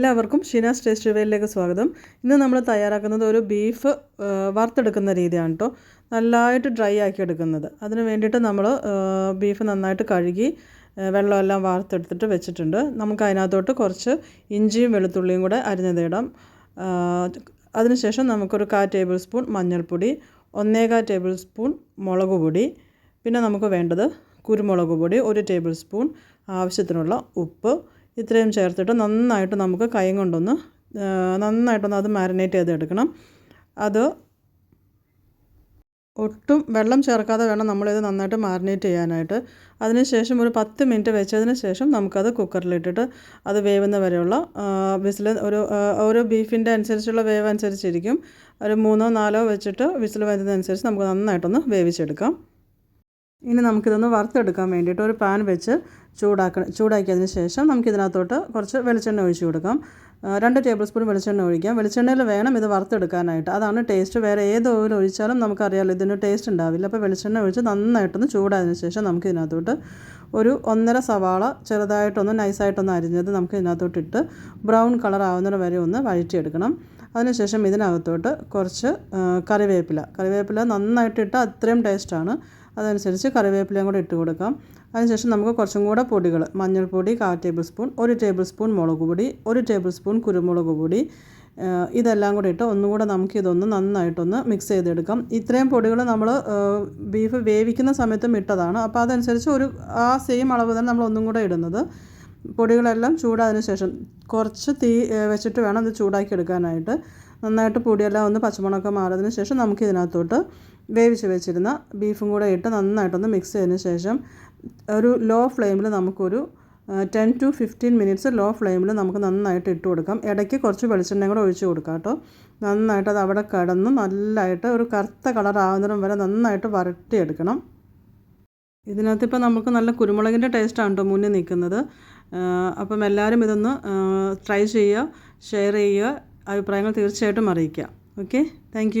എല്ലാവർക്കും ഷിനാസ് ടേസ്റ്റ് വേലിലേക്ക് സ്വാഗതം. ഇന്ന് നമ്മൾ തയ്യാറാക്കുന്നത് ഒരു ബീഫ് വറുത്തെടുക്കുന്ന രീതിയാണ് കേട്ടോ നല്ലതായിട്ട് ഡ്രൈ ആക്കി എടുക്കുന്നത്. അതിന് വേണ്ടിയിട്ട് നമ്മൾ ബീഫ് നന്നായിട്ട് കഴുകി വെള്ളമെല്ലാം വാർത്തെടുത്തിട്ട് വെച്ചിട്ടുണ്ട്. നമുക്ക് അതിനകത്തോട്ട് കുറച്ച് ഇഞ്ചിയും വെളുത്തുള്ളിയും കൂടെ അരിഞ്ഞതിടാം അതിനുശേഷം നമുക്കൊരു കാ ടേബിൾ സ്പൂൺ മഞ്ഞൾപ്പൊടി ഒന്നേകാൽ ടേബിൾ സ്പൂൺ മുളക് പൊടി പിന്നെ നമുക്ക് വേണ്ടത് കുരുമുളക് പൊടി ഒരു ടേബിൾ സ്പൂൺ ആവശ്യത്തിനുള്ള ഉപ്പ് ഇത്രയും ചേർത്തിട്ട് നന്നായിട്ട് നമുക്ക് കൈ കൊണ്ടൊന്ന് നന്നായിട്ടൊന്ന് അത് മാരിനേറ്റ് ചെയ്തെടുക്കണം. അത് ഒട്ടും വെള്ളം ചേർക്കാതെ വേണം നമ്മളിത് നന്നായിട്ട് മാരിനേറ്റ് ചെയ്യാനായിട്ട്. അതിനുശേഷം ഒരു പത്ത് മിനിറ്റ് വെച്ചതിന് ശേഷം നമുക്കത് കുക്കറിലിട്ടിട്ട് അത് വേവുന്ന വരെയുള്ള വിസിൽ ഒരു ഓരോ ബീഫിന്റെ അനുസരിച്ചുള്ള വേവ് അനുസരിച്ചിരിക്കും. ഒരു മൂന്നോ നാലോ വെച്ചിട്ട് വിസിൽ വരുന്നതനുസരിച്ച് നമുക്ക് നന്നായിട്ടൊന്ന് വേവിച്ചെടുക്കാം. ഇനി നമുക്കിതൊന്ന് വറുത്തെടുക്കാൻ വേണ്ടിയിട്ട് ഒരു പാൻ വെച്ച് ചൂടാക്കണം ചൂടാക്കിയതിന് ശേഷം നമുക്കിതിനകത്തോട്ട് കുറച്ച് വെളിച്ചെണ്ണ ഒഴിച്ചു കൊടുക്കാം. രണ്ട് ടേബിൾ സ്പൂൺ വെളിച്ചെണ്ണ ഒഴിക്കാം. വെളിച്ചെണ്ണയിൽ വേണം ഇത് വറുത്തെടുക്കാനായിട്ട്. അതാണ് ടേസ്റ്റ് വേറെ ഏത് ഓയിൽ ഒഴിച്ചാലും നമുക്കറിയാമല്ലോ ഇതിന് ടേസ്റ്റ് ഉണ്ടാവില്ല. അപ്പോൾ വെളിച്ചെണ്ണ ഒഴിച്ച് നന്നായിട്ടൊന്ന് ചൂടായതിനു ശേഷം നമുക്ക് ഇതിനകത്തോട്ട് ഒരു ഒന്നര സവാള ചെറുതായിട്ടൊന്ന് നൈസായിട്ടൊന്ന് അരിഞ്ഞത് നമുക്ക് ഇതിനകത്തോട്ട് ഇട്ട് ബ്രൗൺ കളർ ആവുന്നത് വരെ ഒന്ന് വഴറ്റിയെടുക്കണം. അതിനുശേഷം ഇതിനകത്തോട്ട് കുറച്ച് കറിവേപ്പില. കറിവേപ്പില നന്നായിട്ടിട്ട് അത്രയും ടേസ്റ്റാണ് അതനുസരിച്ച് കറിവേപ്പിലയും കൂടെ ഇട്ട് കൊടുക്കാം. അതിനുശേഷം നമുക്ക് കുറച്ചും കൂടെ പൊടികൾ മഞ്ഞൾപ്പൊടി കാൽ ടേബിൾ സ്പൂൺ ഒരു ടേബിൾ സ്പൂൺ മുളക് പൊടി ഒരു ടേബിൾ സ്പൂൺ കുരുമുളക് പൊടി ഇതെല്ലാം കൂടെ ഇട്ട് ഒന്നുകൂടെ നമുക്ക് ഇതൊന്ന് നന്നായിട്ടൊന്ന് മിക്സ് ചെയ്തെടുക്കാം. ഇത്രയും പൊടികൾ നമ്മൾ ബീഫ് വേവിക്കുന്ന സമയത്തും ഇട്ടതാണ്. അപ്പോൾ അതനുസരിച്ച് ഒരു ആ സെയിം അളവ് തന്നെ നമ്മൾ ഒന്നും കൂടെ ഇടുന്നത്. പൊടികളെല്ലാം ചൂടായതിന് ശേഷം കുറച്ച് തീ വെച്ചിട്ട് വേണം ഇത് ചൂടാക്കി എടുക്കാനായിട്ട് നന്നായിട്ട് പൊടിയെല്ലാം ഒന്ന് പച്ചമുളകൊക്കെ മാറിയതിന് ശേഷം നമുക്ക് ഇതിനകത്തോട്ട് വേവിച്ച് വെച്ചിരുന്ന ബീഫും കൂടെ ഇട്ട് നന്നായിട്ടൊന്ന് മിക്സ് ചെയ്തതിന് ശേഷം ഒരു ലോ ഫ്ലെയിമിൽ നമുക്കൊരു ten to fifteen minutes low ഫ്ലെയിമിൽ നമുക്ക് നന്നായിട്ട് ഇട്ട് കൊടുക്കാം. ഇടയ്ക്ക് കുറച്ച് വെളിച്ചെണ്ണയും കൂടെ ഒഴിച്ച് കൊടുക്കാം കേട്ടോ. നന്നായിട്ട് അത് അവിടെ കിടന്ന് നല്ലതായിട്ട് ഒരു കറുത്ത കളർ ആകുന്നിടം വരെ നന്നായിട്ട് വരട്ടിയെടുക്കണം. ഇതിനകത്ത് ഇപ്പോൾ നമുക്ക് നല്ല കുരുമുളകിന്റെ ടേസ്റ്റാണ് കേട്ടോ മുന്നിൽ നിൽക്കുന്നത്. അപ്പം എല്ലാവരും ഇതൊന്ന് ട്രൈ ചെയ്യുക ഷെയർ ചെയ്യുക അഭിപ്രായങ്ങൾ തീർച്ചയായിട്ടും അറിയിക്കുക. Okay thank